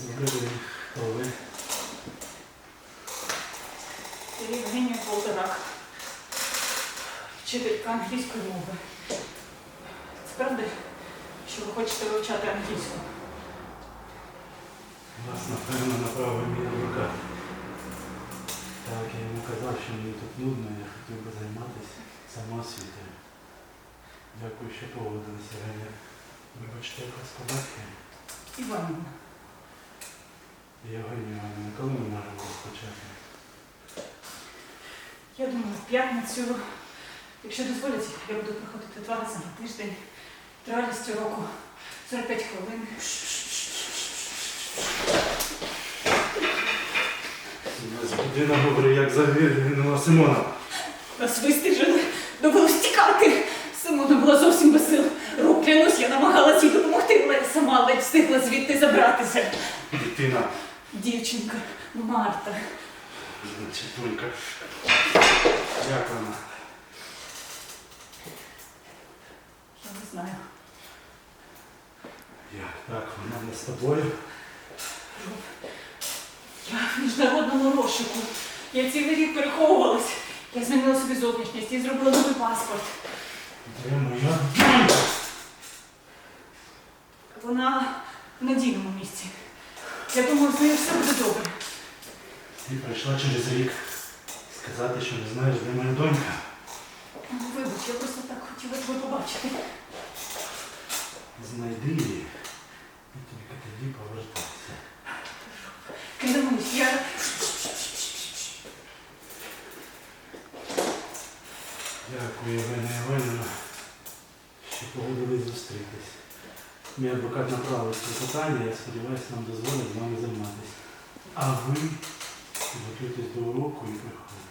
Добрий день, Оле. Євгенія Полторак, вчителька англійської мови. Це правда, що ви хочете вивчати англійську? У напевно, направили мій рука. Так, я йому казав, що мені тут нудно, я хотів би займатися самоосвітою. Дякую, що погодилися. поводилися, Вибачте, будь побачити? Іванівна. Євгенія коли ми можемо розпочати? Я думаю, в п'ятницю, якщо дозволять, я буду приходити два рази на тиждень. Тривалістю року 45 хвилин. Нас людина говорить, як загинула Симона. Нас вистежили, довелось тікати. Симона була зовсім без сил. Рук клянусь, я намагалась їй допомогти, але сама ледь встигла звідти забратися. Дитина. Дівчинка, Марта. Значить, Як вона? Я не знаю. Як так, вона не з тобою? Я в міжнародному розшуку. Я цілий рік переховувалась. Я змінила собі зовнішність і зробила новий паспорт. Де? Вона в надійному місці. Я думаю, з нею все буде добре. Ти прийшла через рік сказати, що не знаєш, де моя донька. Ну, Вибач, я просто так хотіла тебе побачити. Знайди її і тільки тоді повертайся. Клянусь, я. Дякую, Євгенія Іванівна, що погодились зустрітись. Мій адвокат направив це питання, я сподіваюся, нам дозволить з вами займатися. А ви готуйтесь до уроку і приходьте.